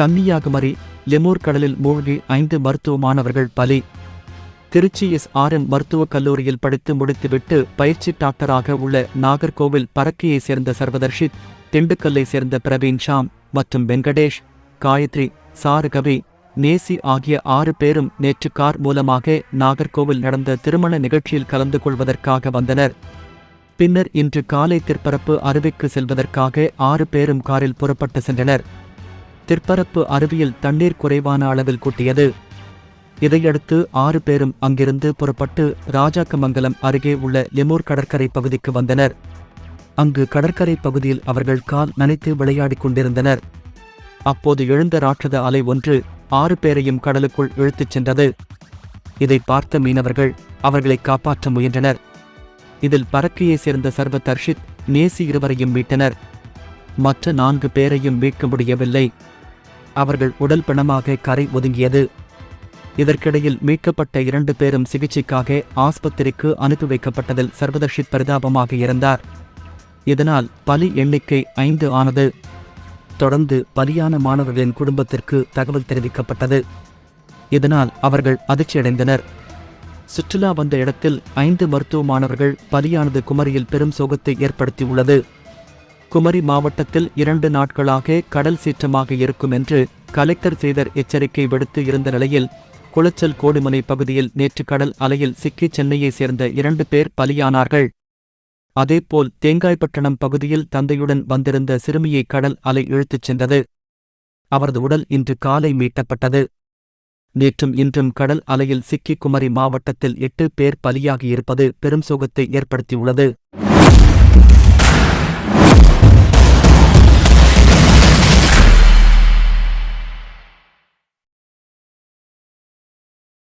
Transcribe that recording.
Kanyakumari lemur கடலில் மூழ்கி ஐந்து மருத்துவ மாணவர்கள் பலி. திருச்சி எஸ் ஆர் எம் மருத்துவக் கல்லூரியில் படித்து முடித்துவிட்டு பயிற்சி டாக்டராக உள்ள நாகர்கோவில் பரக்கியைச் சேர்ந்த சர்வதர்ஷித் திண்டுக்கல்லை சேர்ந்த பிரவீன் ஷாம் மற்றும் வெங்கடேஷ் காயத்ரி சாருகவி நேசி ஆகிய ஆறு பேரும் நேற்று கார் மூலமாக நாகர்கோவில் நடந்த திருமண நிகழ்ச்சியில் கலந்து கொள்வதற்காக வந்தனர். பின்னர் இன்று காலை திற்பரப்பு அருவிக்கு செல்வதற்காக ஆறு பேரும் காரில் புறப்பட்டு சென்றனர். திற்பரப்பு அருவியில் தண்ணீர் குறைவான அளவில் கூட்டியது. இதையடுத்து ஆறு பேரும் அங்கிருந்து புறப்பட்டு ராஜாக்கமங்கலம் அருகே உள்ள லெமூர் கடற்கரை பகுதிக்கு வந்தனர். அங்கு கடற்கரை பகுதியில் அவர்கள் கால் நனைத்து விளையாடிக் கொண்டிருந்தனர். அப்போது எழுந்த ராட்சத அலை ஒன்று ஆறு பேரையும் கடலுக்குள் இழுத்துச் சென்றது. இதை பார்த்த மீனவர்கள் அவர்களை காப்பாற்ற முயன்றனர். இதில் பறக்கையைச் சேர்ந்த சர்வ தர்ஷித் நேசி இருவரையும் மீட்டனர். மற்ற நான்கு பேரையும் மீட்க முடியவில்லை. அவர்கள் உடல் பிணமாக கரை ஒதுங்கியது. இதற்கிடையில் மீட்கப்பட்ட இரண்டு பேரும் சிகிச்சைக்காக ஆஸ்பத்திரிக்கு அனுப்பி வைக்கப்பட்டதில் சர்வதர்ஷித் பரிதாபமாக இருந்தார். இதனால் பலி எண்ணிக்கை ஐந்து ஆனது. தொடர்ந்து பலியான மாணவர்களின் குடும்பத்திற்கு தகவல் தெரிவிக்கப்பட்டது. இதனால் அவர்கள் அதிர்ச்சியடைந்தனர். சுற்றுலா வந்த இடத்தில் ஐந்து மருத்துவ மாணவர்கள் பலியானது குமரியில் பெரும் சோகத்தை ஏற்படுத்தியுள்ளது. குமரி மாவட்டத்தில் இரண்டு நாட்களாக கடல் சீற்றமாக இருக்கும் என்று கலெக்டர் செய்தர் எச்சரிக்கை விடுத்து இருந்த நிலையில் குளச்சல் கோடுமலை பகுதியில் நேற்று கடல் அலையில் சிக்கி சென்னையைச் சேர்ந்த இரண்டு பேர் பலியானார்கள். அதேபோல் தேங்காய்பட்டணம் பகுதியில் தந்தையுடன் வந்திருந்த சிறுமியை கடல் அலை இழுத்துச் சென்றது. அவரது உடல் இன்று காலை மீட்டப்பட்டது. நேற்றும் இன்றும் கடல் அலையில் சிக்கி குமரி மாவட்டத்தில் எட்டு பேர் பலியாகியிருப்பது பெரும் சோகத்தை ஏற்படுத்தியுள்ளது.